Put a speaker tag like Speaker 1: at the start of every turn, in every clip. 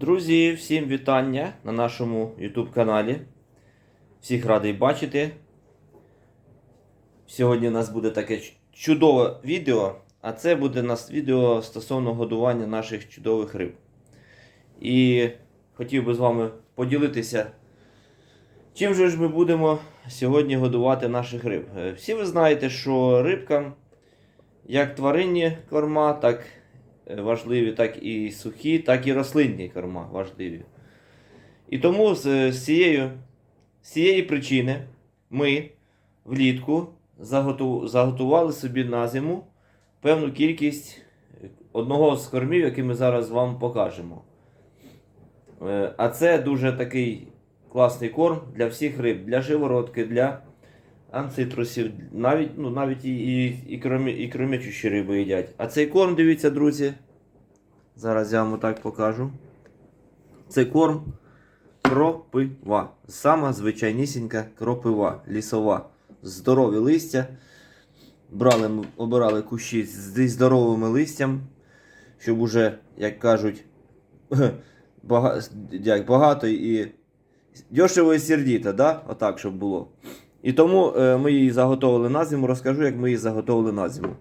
Speaker 1: Друзі, всім вітання на нашому YouTube каналі. Всіх радий бачити. Сьогодні у нас буде таке чудове відео, а це буде у нас відео стосовно годування наших чудових риб. І хотів би з вами поділитися, чим же ж ми будемо сьогодні годувати наших риб. Е, Всі ви знаєте, що рибкам, як тваринні корма, так е, важливі, так і сухі, так і рослинні корма важливі. І тому з, з, цією, з цієї причини ми влітку заготу- заготували собі на зиму певну кількість е, одного з кормів, який ми зараз вам покажемо. Е, А це дуже такий класний корм для всіх риб, для живородки, для анцитрусів, навіть, ну, навіть і, і, і, кромі, і кромячущі риби їдять. А цей корм, дивіться, друзі. Зараз я вам так покажу. Це корм кропива. Сама звичайнісінька кропива, лісова. Здорові листя. Брали, обирали кущі зі здоровими листям, щоб уже, як кажуть, багато і дешево і сердіто, да? Отак, щоб було. І тому е, ми її заготовили на зиму. Розкажу, як ми її заготовили на зиму.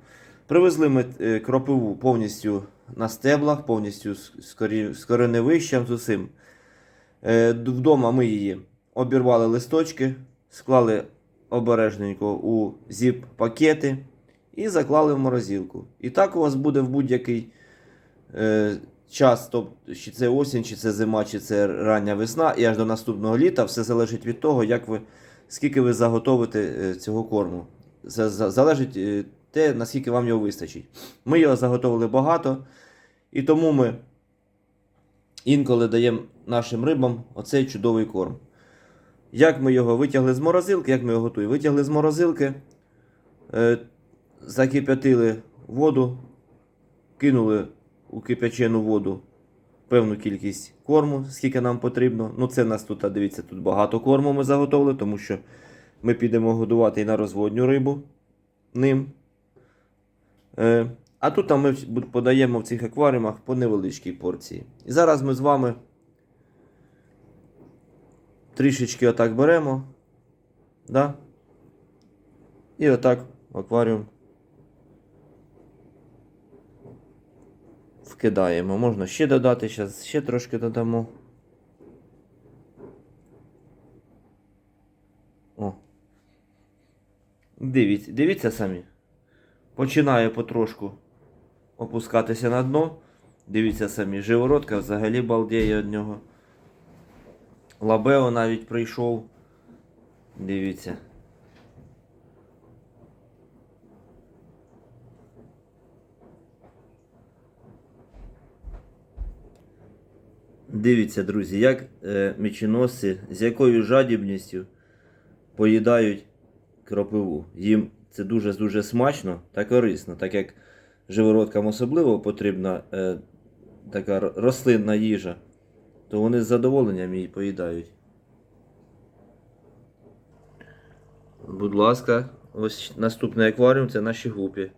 Speaker 1: Привезли ми е, кропиву повністю на стеблах, повністю з, кореневищем, з усім. Е, вдома ми її обірвали листочки, склали обережненько у зіп-пакети і заклали в морозилку. І так у вас буде в будь-який е, час, тобто, чи це осінь, чи це зима, чи це рання весна, і аж до наступного літа все залежить від того, як ви, скільки ви заготовите цього корму. Це за- залежить те, наскільки вам його вистачить. Ми його заготовили багато, і тому ми інколи даємо нашим рибам оцей чудовий корм. Як ми його витягли з морозилки, як ми його готуємо? Витягли з морозилки, е, закип'ятили воду, кинули у кип'ячену воду певну кількість корму, скільки нам потрібно. Ну, це нас тут, дивіться, тут багато корму ми заготовили, тому що ми підемо годувати і на розводню рибу ним. Е, а тут ми подаємо в цих акваріумах по невеличкій порції. І зараз ми з вами трішечки отак беремо. Да? І отак в акваріум вкидаємо. Можна ще додати, зараз ще трошки додамо. О. Дивіться, дивіться самі. Починає потрошку опускатися на дно. Дивіться самі, живородка взагалі балдіє від нього. Лабео навіть прийшов. Дивіться. Дивіться, друзі, як е, меченосці, з якою жадібністю поїдають кропиву. Їм це дуже-дуже смачно та корисно, так як живородкам особливо потрібна е, така рослинна їжа, то вони з задоволенням її поїдають. Будь ласка, ось наступний акваріум це наші гупі.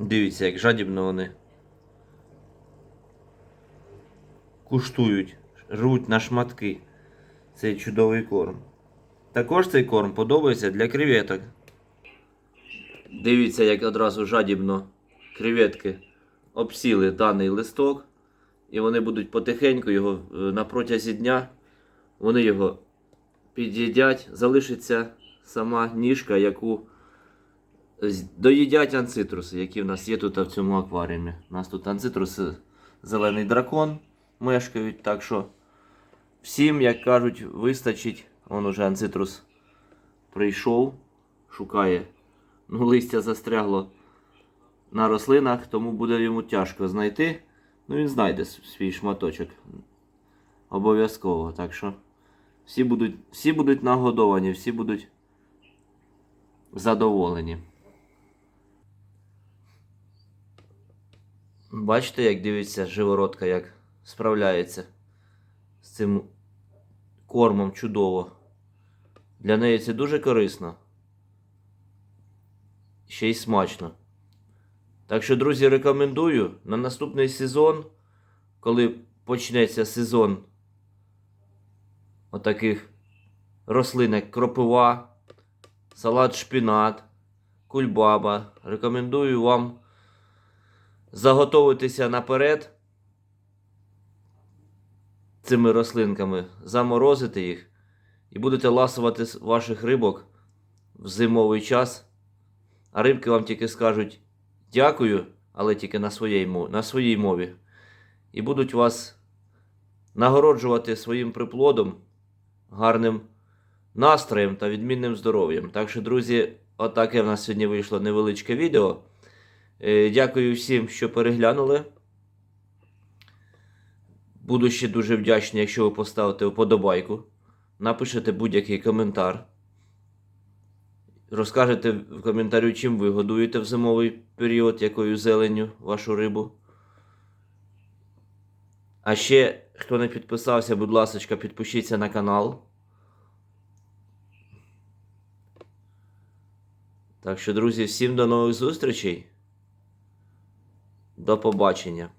Speaker 1: Дивіться, як жадібно вони куштують, рвуть на шматки цей чудовий корм. Також цей корм подобається для креветок. Дивіться, як одразу жадібно креветки обсіли даний листок, і вони будуть потихеньку його е, на протязі дня. Вони його під'їдять, залишиться сама ніжка, яку доїдять анцитруси, які в нас є тут в цьому акваріумі. У нас тут анцитруси зелений дракон мешкають, так що всім, як кажуть, вистачить. Вон уже анцитрус прийшов, шукає. Ну, листя застрягло на рослинах, тому буде йому тяжко знайти. Ну, він знайде свій шматочок. Обов'язково. Так що всі будуть, всі будуть нагодовані, всі будуть задоволені. Бачите, як дивиться живородка, як справляється з цим кормом чудово. Для неї це дуже корисно. Ще й смачно. Так що, друзі, рекомендую на наступний сезон, коли почнеться сезон отаких рослин, як кропива, салат шпінат, кульбаба. Рекомендую вам заготовитися наперед цими рослинками, заморозити їх і будете ласувати ваших рибок в зимовий час. А рибки вам тільки скажуть дякую, але тільки на своїй, на своїй мові. І будуть вас нагороджувати своїм приплодом, гарним настроєм та відмінним здоров'ям. Так що, друзі, отаке в нас сьогодні вийшло невеличке відео. Е, Дякую всім, що переглянули. Буду ще дуже вдячний, якщо ви поставите вподобайку, напишете будь-який коментар. Розкажете в коментарю, чим ви годуєте в зимовий період, якою зеленню вашу рибу. А ще, хто не підписався, будь ласка, підпишіться на канал. Так що, друзі, всім до нових зустрічей. До побачення.